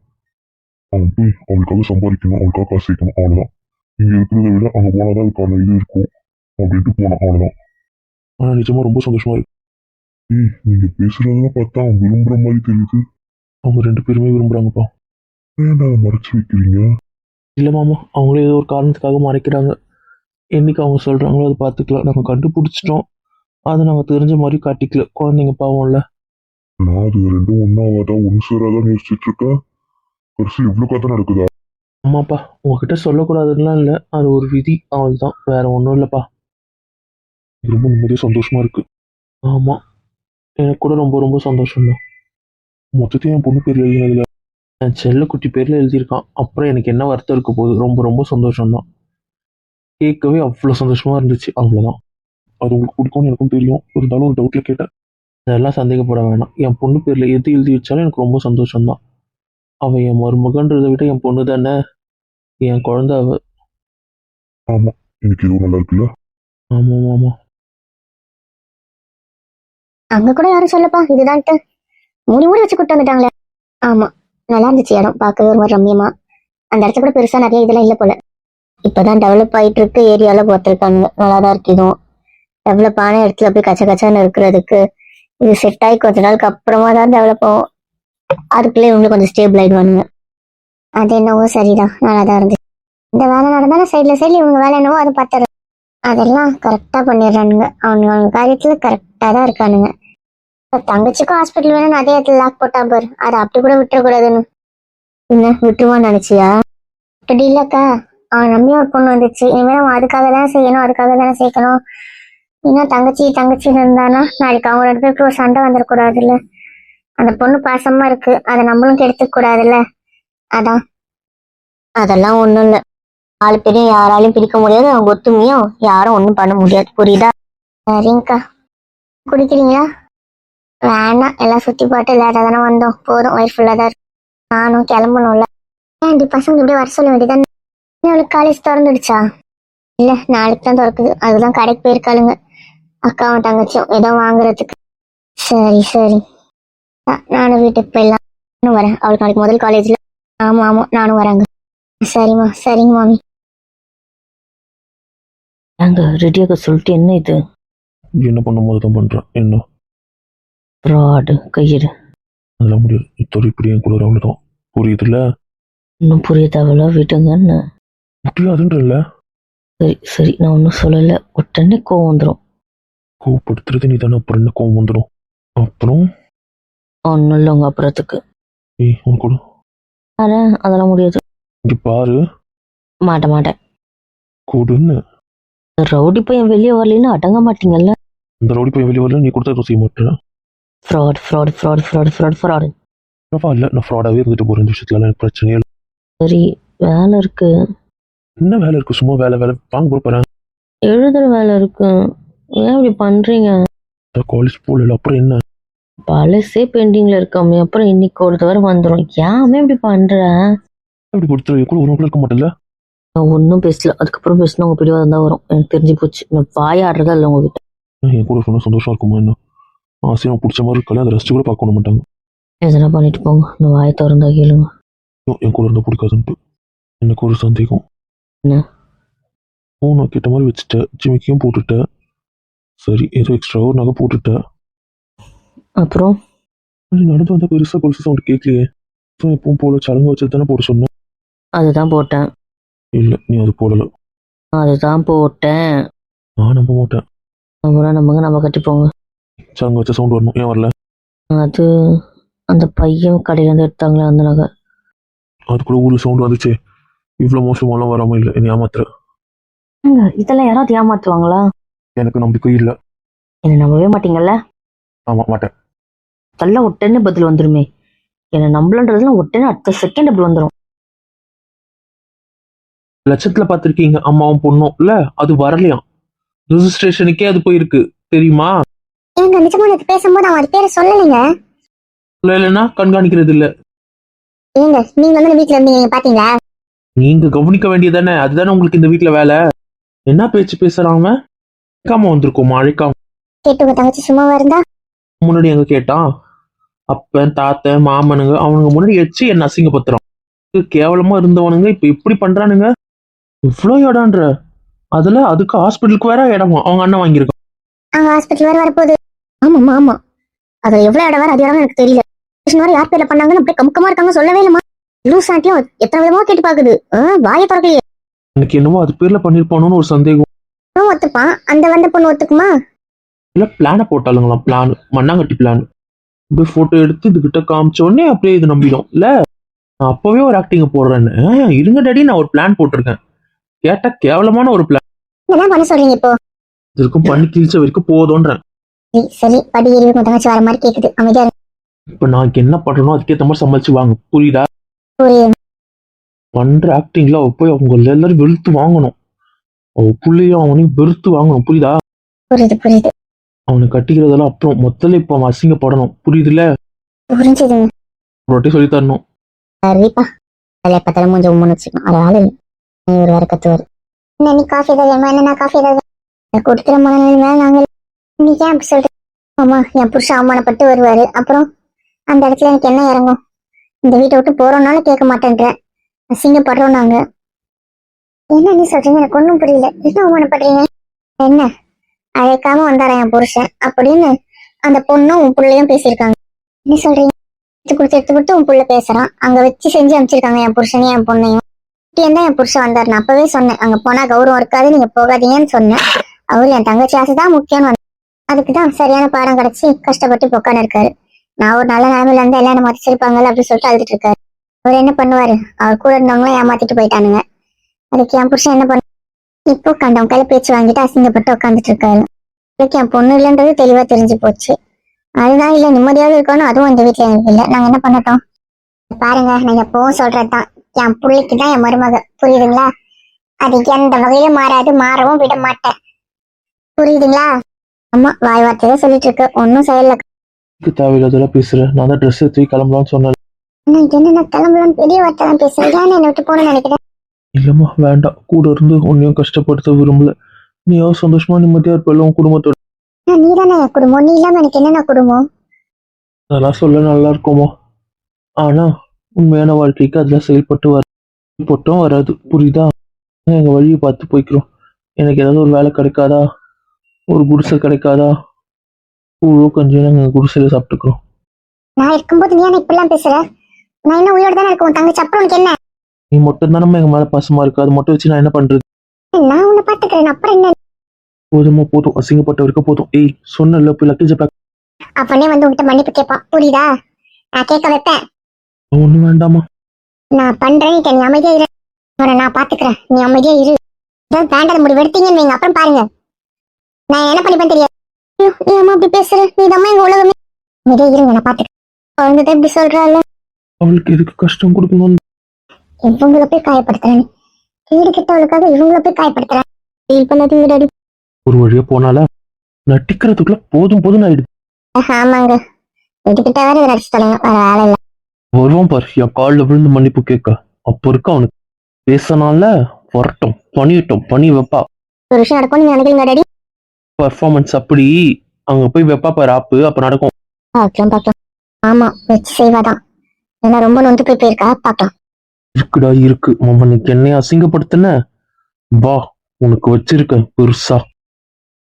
அவன் போய் அவளுக்காக சம்பாதிக்கணும் அவளுக்காக காசு சேர்க்கணும் அவ்வளோதான் இங்க இருக்கிறத விட அங்க போனாதான் அதுக்கான இது இருக்கும் அப்படின்ட்டு போனான் அவ்வளோதான் ஆனால் நிஜமாக ரொம்ப சந்தோஷமா இருக்கு. ஏய் நீங்க பேசுறதெல்லாம் பார்த்தா அவன் விரும்புற மாதிரி தெரியுது. அவங்க ரெண்டு பேருமே விரும்புகிறாங்கப்பா ஏன்டா மறைச்சு வைக்கிறீங்க? இல்லை மாமா அவங்களே ஏதோ ஒரு காரணத்துக்காக மறைக்கிறாங்க. என்னைக்கு அவங்க சொல்கிறாங்களோ அதை பார்த்துக்கலாம். நாங்கள் கண்டுபிடிச்சிட்டோம். அதை நாங்கள் தெரிஞ்ச மாதிரி காட்டிக்கல. குழந்தைங்க பாவம்ல. நான் அது ரெண்டும் ஒன்னாவாதா ஒன்று சேராதான் யோசிச்சுட்டு இருக்கேன் கடைசி எவ்வளோ கதை நடக்குதா? ஆமாப்பா உங்ககிட்ட சொல்லக்கூடாதுலாம் இல்லை. அது ஒரு விதி அவள் தான் வேற ஒன்றும் இல்லைப்பா. ரொம்ப நிம்மதியாக சந்தோஷமா இருக்கு. ஆமாம் எனக்கு கூட ரொம்ப ரொம்ப சந்தோஷம் தான் மொத்தத்தையும் என் பொண்ணு பேர் எழுதினதுல? என் செல்லக்குட்டி பேரில் எழுதியிருக்கான். அப்புறம் எனக்கு என்ன வருத்தம் இருக்க போகுது? ரொம்ப ரொம்ப சந்தோஷம்தான். கேட்கவே அவ்வளோ சந்தோஷமா இருந்துச்சு. அவ்வளோதான் அது உங்களுக்கு பிடிக்கும்னு எனக்கும் தெரியும். இருந்தாலும் ஒரு டவுட்டில் கேட்டேன். அதெல்லாம் சந்தேகப்பட வேணாம். என் பொண்ணு பேரில் எது எழுதி வச்சாலும் எனக்கு ரொம்ப சந்தோஷம்தான். அவன் என் மருமகன்றதை விட என் பொண்ணு தானே? என் குழந்தை அவ. எனக்கு இதுவும் நல்லா இருக்குல்ல? ஆமாம் ஆமாம் அங்க கூட யாரும் சொல்லப்பா இதுதான்ட்டு. மூடி மூடி வச்சு கூட்டு வந்துட்டாங்களே. ஆமா நல்லா இருந்துச்சு இடம். பார்க்கவே ஒரு மாதிரி ரம்மியமா அந்த இடத்துல கூட பெருசா நிறைய இதெல்லாம் இல்ல போல. இப்பதான் டெவலப் ஆயிட்டு இருக்கு ஏரியால பார்த்துருக்காங்க நல்லா தான் இருக்கு இதுவும். டெவலப் ஆன இடத்துல போய் கச்ச கச்சான்னு இருக்கிறதுக்கு இது செட் ஆகி கொஞ்ச நாளுக்கு அப்புறமா தான் டெவலப் ஆகும். அதுக்குள்ளே இவங்களுக்கு கொஞ்சம் ஸ்டேபிள் ஆகிடுவானுங்க அது என்னவோ சரிதான். நல்லா தான் இருந்துச்சு. இந்த வேலை நடந்தாலும் சைடில் சைட்ல இவங்க வேலை என்னவோ அதை பார்த்துரு. அதெல்லாம் கரெக்டாக பண்ணிடுறானுங்க. அவங்க அவங்க காரியத்தில் கரெக்டாக தான் இருக்கானுங்க. இப்போ தங்கச்சிக்கும் ஹாஸ்பிட்டல் வேணும்னு அதே இடத்துல லாக் போட்டா பாரு. அதை அப்படி கூட விட்டுறக்கூடாதுன்னு. என்ன? விட்டுருவான்னு நினச்சியா? அப்படி இல்லைக்கா. அவன் நம்பி ஒரு பொண்ணு வந்துச்சு. இனிமேல் அவன் அதுக்காக தான் செய்யணும் அதுக்காக தானே சேர்க்கணும். இன்னும் தங்கச்சி தங்கச்சி இருந்தானா? நாளைக்கு அவங்க ரெண்டு பேருக்கு ஒரு சண்டை வந்துடக்கூடாதுல்ல அந்த பொண்ணு பாசமா இருக்கு. அதை நம்மளும் கெடுத்துக்க கூடாதுல்ல அதான். அதெல்லாம் ஒண்ணும் இல்ல. நாலு பேரையும் யாராலையும் பிரிக்க முடியாது. அவங்க ஒத்துமையும் யாரும் ஒன்றும் பண்ண முடியாது. புரியுதா? சரிங்கக்கா. குடிக்கிறீங்களா? வேணாம். எல்லாம் சுற்றி பாட்டு லேட்டா தானே வந்தோம். போதும். வயிறு ஃபுல்லாக தான் இருக்கு. நானும் கிளம்பணும்ல. ஏன் இந்த பசங்க இப்படி வர சொல்ல வேண்டியதான் அவளுக்கு காலேஜ் திறந்துடுச்சா? இல்லை நாளைக்கு தான் திறக்குது. அதுதான் கடைக்கு போயிருக்காளுங்க. அக்காவும் தங்கச்சியும் ஏதோ வாங்குறதுக்கு. சரி சரி. நானும் வீட்டுக்கு போயிடலாம். நானும் வரேன். அவளுக்கு நாளைக்கு முதல் காலேஜ்ல ஆமா ஆமா நானும் வரேங்க சரிம்மா சரிங்க மாமி. அங்க ரெடியாக சொல்லிட்டு என்ன இது? என்ன பண்ணும்போது தான் பண்ணுறேன் என்ன? ஃப்ராடு கையிடு அதெல்லாம் முடியாது. இத்தோடு இப்படி என் கூட அவ்வளோதான் புரியுதுல்ல? இன்னும் புரிய தேவையில்ல விடுங்கன்னு முடியாதுன்றல சரி சரி. நான் ஒன்றும் சொல்லலை. உடனே கோவம் வந்துடும் கோவப்படுத்துறது நீ தானே அப்புறம் என்ன கோவம் வந்துடும் அப்புறம்? ஒன்றும் இல்லை உங்கள் அப்புறத்துக்கு. ஏய் உன் கூட. ஆனால் அதெல்லாம் முடியாது. இங்கே பாரு. மாட்ட மாட்டேன் கொடுன்னு. ரவுடி பையன் வெளியே வரலைன்னு அடங்க மாட்டீங்கல்ல? இந்த ரவுடி பையன் வெளியே வரல நீ கொடுத்தா எதுவும் செய்ய மாட்டேன். Fraud fraud fraud fraud fraud fraud பரவாயில்ல நான் ஃப்ராடாகவே இருந்துட்டு போகிறேன் இந்த விஷயத்துல எனக்கு பிரச்சனையே இல்லை. சரி வேலை இருக்கு. என்ன வேலை இருக்கு? சும்மா வேலை வேலை. வாங்க போகிறேன் எழுதுற வேலை இருக்கு. ஏன் இப்படி பண்றீங்க? காலேஜ் போகல அப்புறம் என்ன? பழசே பெண்டிங்ல இருக்காமே அப்புறம் இன்னைக்கு ஒரு தடவை வந்துடும் ஏன் இப்படி பண்ற? இப்படி கொடுத்துரு கூட ஒரு இருக்க மாட்டேன்ல? நான் ஒன்றும் பேசல. அதுக்கப்புறம் பேசினா உங்க பிடிவாதம் தான் வரும். எனக்கு தெரிஞ்சு போச்சு. நான் வாயாடுறதா இல்லை உங்ககிட்ட. என் கூட சொன்னா சந்தோஷம் இருக்குமா என்ன? ஆசையாக பிடிச்ச மாதிரி இருக்கல அதை ரசிச்சு கூட பார்க்க மாட்டாங்க. எதனா பண்ணிட்டு போங்க. நான் வாயை திறந்தா கேளுங்க. என் கூட இருந்தால் பிடிக்காதுன்ட்டு. எனக்கு ஒரு சந்தேகம். என்ன? ஃபோன் நான் கேட்ட மாதிரி வச்சுட்டேன் ஜிமிக்கையும் போட்டுட்டேன் சரி ஏதோ எக்ஸ்ட்ரா ஒரு நகை போட்டுட்டேன் அப்புறம்? நடந்து வந்தால் பெருசாக கொலுசு சவுண்ட் கேட்கலையே. ஸோ எப்பவும் போல சடங்கு வச்சது தானே போட சொன்னேன். அதுதான் போட்டேன். இல்லை நீ அது போடலை. அதுதான் போட்டேன். நான் நம்ப மாட்டேன். அப்புறம் நமக்கு நம்ம கட்டிப்போங்க சடங்கு வச்ச சவுண்ட் வரணும். ஏன் வரல? அது அந்த பையன் கடையிலேருந்து எடுத்தாங்களே அந்த நகை. அது கூட ஊரில் சவுண்ட் வந்துச்சு. இவ்வளோ மோசமாலாம் வராமல் இல்லை என்னை ஏமாத்துற. இதெல்லாம் யாராவது ஏமாத்துவாங்களா? எனக்கு நம்பிக்கை இல்லை. என்னை நம்பவே மாட்டீங்கல்ல? ஆமாம் மாட்டேன். தள்ள உடனே பதில் வந்துருமே. என்னை நம்பலன்றதுலாம் உடனே அடுத்த செகண்ட் அப்படி வந்துடும் லட்சத்தில் பார்த்துருக்கீங்க அம்மாவும் பொண்ணும். இல்லை அது வரலையாம் ரிஜிஸ்ட்ரேஷனுக்கே அது போயிருக்கு. தெரியுமா? ஏங்க நிஜமா எனக்கு பேசும்போது அவன் அது பேரை சொல்லலைங்க. இல்லை இல்லைன்னா கண்காணிக்கிறது இல்லை. ஏங்க நீங்க வந்து வீட்டுல இருந்தீங்க நீங்க பாத்தீங்களா நீங்க கவனிக்க வேண்டியதானே அதுதானே உங்களுக்கு இந்த வீட்ல வேலை. என்ன பேச்சு பேசுறாங்க அழைக்காம வந்திருக்கோமா அழைக்காம கேட்டு உங்க தங்கச்சி சும்மாவா இருந்தா? முன்னாடி எங்க கேட்டான் அப்பன் தாத்தன் மாமனுங்க அவனுங்க முன்னாடி வச்சு என்ன அசிங்கப்படுத்துறான். கேவலமா இருந்தவனுங்க இப்ப இப்படி பண்றானுங்க? இவ்வளோ இடம்ன்ற அதுல அதுக்கு ஹாஸ்பிட்டலுக்கு வேற இடமா? அவங்க அண்ணன் வாங்கியிருக்கான். அங்க ஹாஸ்பிட்டல் வேற வரப்போகுது. ஆமாம்மா ஆமா. அதுல எவ்வளவு இடம் வேற அது இடம் எனக்கு தெரியல. கிருஷ்ணன் வேற யார் பேர்ல பண்ணாங்கன்னு அப்படியே கமுக்கமா இருக்காங்க சொல்லவே இல்லமா லூஸ் ஆட்டியும் எத்தனை விதமா கேட்டு பாக்குது வாயை திறக்கலையே. எனக்கு என்னவோ அது பேர்ல பண்ணிருப்பானோன்னு ஒரு சந்தேகம். அவன் ஒத்துப்பான். அந்த வந்த பொண்ணு ஒத்துக்குமா? இல்ல பிளானை போட்டாளுங்களாம் பிளான் மண்ணாங்கட்டி பிளான் இப்படி போட்டோ எடுத்து இதுகிட்ட காமிச்ச உடனே அப்படியே இது நம்பிடும். இல்ல நான் அப்பவே ஒரு ஆக்டிங்க போடுறேன்னு. இருங்க டாடி நான் ஒரு பிளான் போட்டிருக்கேன். கேட்டா கேவலமான ஒரு பிளான் என்ன பண்ண சொல்றீங்க இப்போ? இதுக்கும் பண்ணி கிழிச்ச வரைக்கும் போதும்ன்றேன். சரி, படி உங்க தங்கச்சி வர மாதிரி கேக்குது. அமைதியா. இப்ப நான் என்ன பண்றேனோ அதுக்கேத்த மாதிரி சமாளிச்சு வாங்க. புரியுதா? பண்ற ஆக்டிங்ல போய் அவங்க எல்லாரும் வெளுத்து வாங்கணும். புள்ளையும் அவனையும் வெறுத்து வாங்கணும். புரியுதா? புரியுது புரியுது. அவனை கட்டிக்கிறதெல்லாம் அப்புறம் மொத்தல இப்ப அவன் அசிங்கப்படணும். புரியுதுல்ல? புரிஞ்சுதுங்க ஒரு வாட்டி சொல்லி தரணும். சரிப்பா அதில் எப்போ தலை மூஞ்சி உம்முன்னு வச்சுக்கணும். அது ஆளு இல்லை. நீ ஒரு வேற கத்துவார். என்ன நீ காஃபி ஏதாவது வேணுமா? என்ன காஃபி ஏதாவது கொடுக்குற மனநிலை மேலே நாங்கள் நீ ஏன் அப்படி சொல்ற? ஆமா என் புருஷன் அவமானப்பட்டு வருவாரு. அப்புறம் அந்த இடத்துல எனக்கு என்ன இறங்கும்? இந்த வீட்டை விட்டு போறோம்னாலும் கேட்க மாட்டேன்ற அசிங்கப்படுறோம் நாங்க. என்ன நீ சொல்றீங்க? எனக்கு ஒன்றும் புரியல. என்ன அவமானப்படுறீங்க? என்ன? அழைக்காம வந்தாரா என் புருஷன்? அப்படின்னு அந்த பொண்ணும் உன் புள்ளையும் பேசியிருக்காங்க. என்ன சொல்றீங்க? எடுத்து கொடுத்து எடுத்து கொடுத்து உன் புள்ள பேசுறான். அங்க வச்சு செஞ்சு அனுப்பிச்சிருக்காங்க என் புருஷனையும் என் பொண்ணையும். இப்படியே தான் என் புருஷன் வந்தார். நான் அப்பவே சொன்னேன். அங்க போனா கௌரவம் இருக்காது. நீங்க போகாதீங்கன்னு சொன்னேன். அவர் என் தங்கச்சி ஆசை தான் முக்கியம்னு அதுக்கு தான் சரியான பாடம் கிடைச்சி கஷ்டப்பட்டு உட்காந்து இருக்காரு நான் ஒரு நல்ல நிலைமையில இருந்து எல்லாம் என்ன அப்படின்னு சொல்லிட்டு அழுதுட்டு இருக்காரு. அவர் என்ன பண்ணுவாரு? அவர் கூட இருந்தவங்களும் ஏமாத்திட்டு போயிட்டானுங்க. அதுக்கு என் புருஷன் என்ன பண்ண இப்போ கண்டவங்க கையில பேச்சு வாங்கிட்டு அசிங்கப்பட்டு உட்காந்துட்டு இருக்காரு இதுக்கு என் பொண்ணு இல்லைன்றது தெளிவா தெரிஞ்சு போச்சு. அதுதான் இல்ல நிம்மதியாவது இருக்கணும் அதுவும் இந்த வீட்டுல எனக்கு இல்ல. நாங்க என்ன பண்ணட்டும்? பாருங்க நான் எப்பவும் சொல்றதுதான். என் பிள்ளைக்கு தான் என் மருமக. புரியுதுங்களா? அது எந்த வகையிலும் மாறாது. மாறவும் விட மாட்டேன். புரியுதுங்களா? ஆமா வாய் வார்த்தையே சொல்லிட்டு இருக்கு ஒன்னும் தேவையில்லாதெல்லாம் பேசுற. நான் தான் ட்ரெஸ் எடுத்து கிளம்பலாம்னு சொன்னேன். நான் என்ன கிளம்பலாம்? பெரிய வார்த்தை தான் பேசுறேன் ஏன் என்னை விட்டு போகணும்னு நினைக்கிறேன் இல்லம்மா வேண்டாம் கூட இருந்து உன்னையும் கஷ்டப்படுத்த விரும்பல. நீயோ சந்தோஷமா நிம்மதியா இருப்பல உன் குடும்பத்தோட? நீ தானே என் குடும்பம். நீ இல்லாம எனக்கு என்னென்ன குடும்பம்? அதெல்லாம் சொல்ல நல்லா இருக்குமா ஆனா உண்மையான வாழ்க்கைக்கு அதெல்லாம் செயல்பட்டு வர பொட்டும் வராது. புரியுதா? எங்க வழியை பார்த்து போய்க்கிறோம். எனக்கு ஏதாவது ஒரு வேலை கிடைக்காதா? ஒரு குடிசை கிடைக்காதா? பூவோ கொஞ்சம் நாங்கள் குடிசையில சாப்பிட்டுக்கிறோம். நான் இருக்கும்போது நீ என்ன இப்படிலாம் பேசுற? நான் என்ன உயிரோட தானே இருக்கும் தங்கச்சி அப்புறம் உனக்கு என்ன? நீ மட்டும் தானே எங்க மேல பாசமா இருக்கு? அது மட்டும் வச்சு நான் என்ன பண்றது? நான் உன்னை பாத்துக்கிறேன். அப்புறம் என்ன? போதுமா போதும். அசிங்கப்பட்ட வரைக்கும் போதும். ஏய் சொன்னல போய் லக்கேஜ் பேக் அப்பனே வந்து உன்கிட்ட மன்னிப்பு கேட்பான் புரியுதா? நான் கேட்க வைப்பேன். ஒன்றும் வேண்டாமா நான் பண்றேன். நீ அமைதியா இரு. நான் பாத்துக்கிறேன். நீ அமைதியா இரு. ஏதாவது வேண்டாத முடிவு எடுத்தீங்கன்னு வைங்க. அப்புறம் பாருங்க. நான் என்ன பண்ணிப்பேன் தெரியாது. நீ அம்மா இப்படி பேசுற. நீ தான் எங்க உலகமே? அமைதியா இருங்க. நான் பாத்துக்கிறேன். குழந்தை இப்படி சொல்றாள். அவளுக்கு எதுக்கு கஷ்டம் கொடுக்கணும் இவங்கள போய் காயப்படுத்துறேன். வீடு கிட்டவளுக்காக இவங்கள போய் காயப்படுத்துறேன். ஃபீல் பண்ணது வீடு ஒரு வழியா போனால நட்டிக்கிறதுக்குள்ள போதும் போதும் ஆயிடுது. ஆமாங்க. இதுகிட்ட வேற இதை அடிச்சு தொலைங்க. வேற வேலை இல்ல. வருவான் பாரு என் காலில் விழுந்து மன்னிப்பு கேட்க. அப்போ இருக்க அவனுக்கு. பேசனால வரட்டும் பண்ணிட்டோம் பண்ணி வைப்பா. ஒரு விஷயம் நடக்கும் நீங்க நினைக்கிறீங்க டாடி? பர்ஃபார்மன்ஸ் அப்படி அங்க போய் வைப்பா பாரு ஆப்பு அப்ப நடக்கும். பார்க்கலாம் பார்க்கலாம். ஆமா வச்சு செய்வாதான். ஏன்னா ரொம்ப நொந்து போய் போயிருக்கா பார்க்கலாம். இருக்குடா இருக்கு. மம்மனுக்கு என்னைய அசிங்கப்படுத்தின? வா உனக்கு வச்சிருக்கேன் பெருசா.